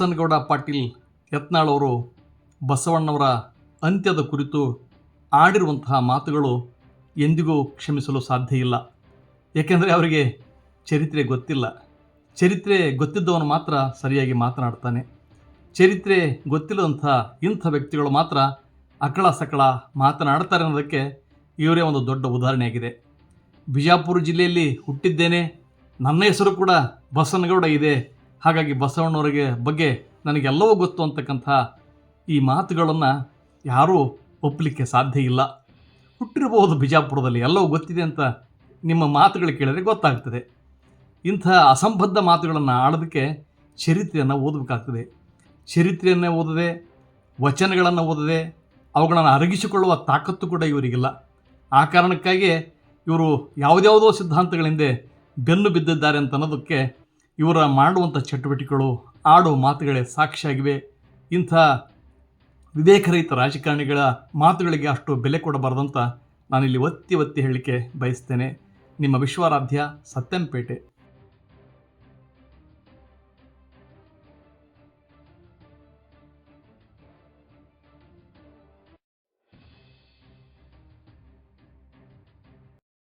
ಬಸನಗೌಡ ಪಾಟೀಲ್ ಯತ್ನಾಳ್ ಅವರು ಬಸವಣ್ಣವರ ಅಂತ್ಯದ ಕುರಿತು ಆಡಿರುವಂತಹ ಮಾತುಗಳು ಎಂದಿಗೂ ಕ್ಷಮಿಸಲು ಸಾಧ್ಯ ಇಲ್ಲ. ಏಕೆಂದರೆ ಅವರಿಗೆ ಚರಿತ್ರೆ ಗೊತ್ತಿಲ್ಲ. ಚರಿತ್ರೆ ಗೊತ್ತಿದ್ದವನು ಮಾತ್ರ ಸರಿಯಾಗಿ ಮಾತನಾಡ್ತಾನೆ. ಚರಿತ್ರೆ ಗೊತ್ತಿಲ್ಲದಂಥ ಇಂಥ ವ್ಯಕ್ತಿಗಳು ಮಾತ್ರ ಅಕಳ ಸಕಳ ಮಾತನಾಡ್ತಾರೆ ಅನ್ನೋದಕ್ಕೆ ಇವರೇ ಒಂದು ದೊಡ್ಡ ಉದಾಹರಣೆಯಾಗಿದೆ. ಬಿಜಾಪುರ ಜಿಲ್ಲೆಯಲ್ಲಿ ಹುಟ್ಟಿದ್ದೇನೆ. ನನ್ನ ಹೆಸರು ಕೂಡ ಬಸನಗೌಡ ಇದೆ. ಹಾಗಾಗಿ ಬಸವಣ್ಣವರಿಗೆ ಬಗ್ಗೆ ನನಗೆಲ್ಲವೂ ಗೊತ್ತು ಅಂತಕ್ಕಂಥ ಈ ಮಾತುಗಳನ್ನು ಯಾರೂ ಒಪ್ಪಲಿಕ್ಕೆ ಸಾಧ್ಯ ಇಲ್ಲ. ಹುಟ್ಟಿರಬಹುದು ಬಿಜಾಪುರದಲ್ಲಿ ಎಲ್ಲವೂ ಗೊತ್ತಿದೆ ಅಂತ ನಿಮ್ಮ ಮಾತುಗಳು ಕೇಳಿದರೆ ಗೊತ್ತಾಗ್ತದೆ. ಇಂಥ ಅಸಂಬದ್ಧ ಮಾತುಗಳನ್ನು ಆಡೋದಕ್ಕೆ ಚರಿತ್ರೆಯನ್ನು ಓದಬೇಕಾಗ್ತದೆ. ಚರಿತ್ರೆಯನ್ನೇ ಓದದೆ, ವಚನಗಳನ್ನು ಓದದೆ, ಅವುಗಳನ್ನು ಅರಗಿಸಿಕೊಳ್ಳುವ ತಾಕತ್ತು ಕೂಡ ಇವರಿಗಿಲ್ಲ. ಆ ಕಾರಣಕ್ಕಾಗಿ ಇವರು ಯಾವುದ್ಯಾವುದೋ ಸಿದ್ಧಾಂತಗಳಿಂದ ಬೆನ್ನು ಬಿದ್ದಿದ್ದಾರೆ ಅಂತ ಅನ್ನೋದಕ್ಕೆ ಇವರ ಮಾಡುವಂಥ ಚಟುವಟಿಕೆಗಳು, ಆಡುವ ಮಾತುಗಳೇ ಸಾಕ್ಷಿಯಾಗಿವೆ. ಇಂಥ ವಿವೇಕರಹಿತ ರಾಜಕಾರಣಿಗಳ ಮಾತುಗಳಿಗೆ ಅಷ್ಟು ಬೆಲೆ ಕೊಡಬಾರ್ದಂತ ನಾನಿಲ್ಲಿ ಒತ್ತಿ ಒತ್ತಿ ಹೇಳಲಿಕ್ಕೆ ಬಯಸ್ತೇನೆ. ನಿಮ್ಮ ವಿಶ್ವಾರಾಧ್ಯ ಸತ್ಯಂಪೇಟೆ